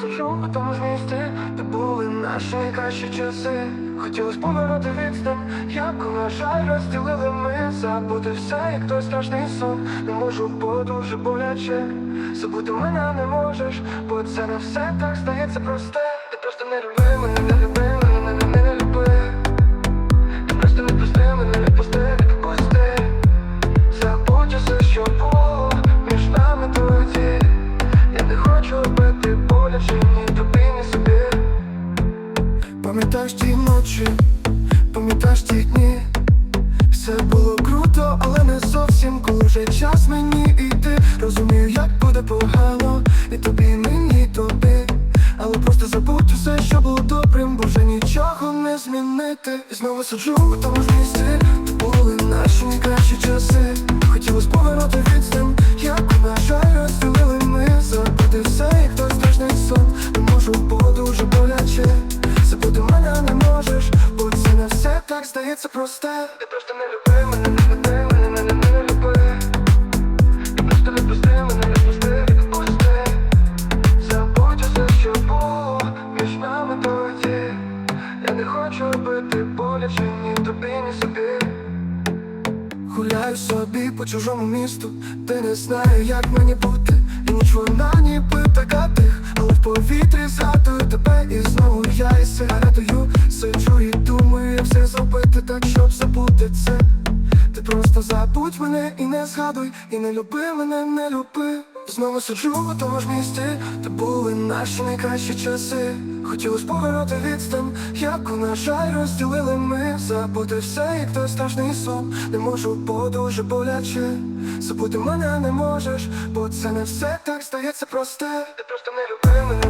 сиджу у тому ж місці, де були наші найкращі часи. Хотілось повернути відстань, як на жаль розділили ми. Забути все, як той страшний сон. Не можу, бо дуже боляче. Забути мене не можеш, бо це не все так стається просте робити тобі, собі. Пам'ятаєш ті ночі, пам'ятаєш ті дні. Все було круто, але не зовсім коли вже час мені йти. Розумію, як буде погано, і тобі, і мені, тобі. Але просто забудь усе, що було добрим, бо вже нічого не змінити. І знову сиджу у тому ж місці, Не можу, дуже боляче Забути мене не можеш, бо це не все так здається просте. Ти просто не люби мене, не люби мене, не, не, не, не люби. Ти просто не пусти мене, не пусти, не пусти Забудь усе, що було між нами тоді. Я не хочу робити боляче ні тобі, ні собі. Гуляю собі по чужому місту, де не знаю, як мені бути. І ніч вона просто забудь мене і не згадуй, і не люби мене, не люби. Знову сиджу у тому ж місці, де були наші найкращі часи. Хотілось повернути відстань, яку, на жаль, розділили ми. Забути все, як той страшний сон Не можу, бо дуже боляче. Забути мене не можеш, бо це не все так здається просте. Ти просто не люби мене,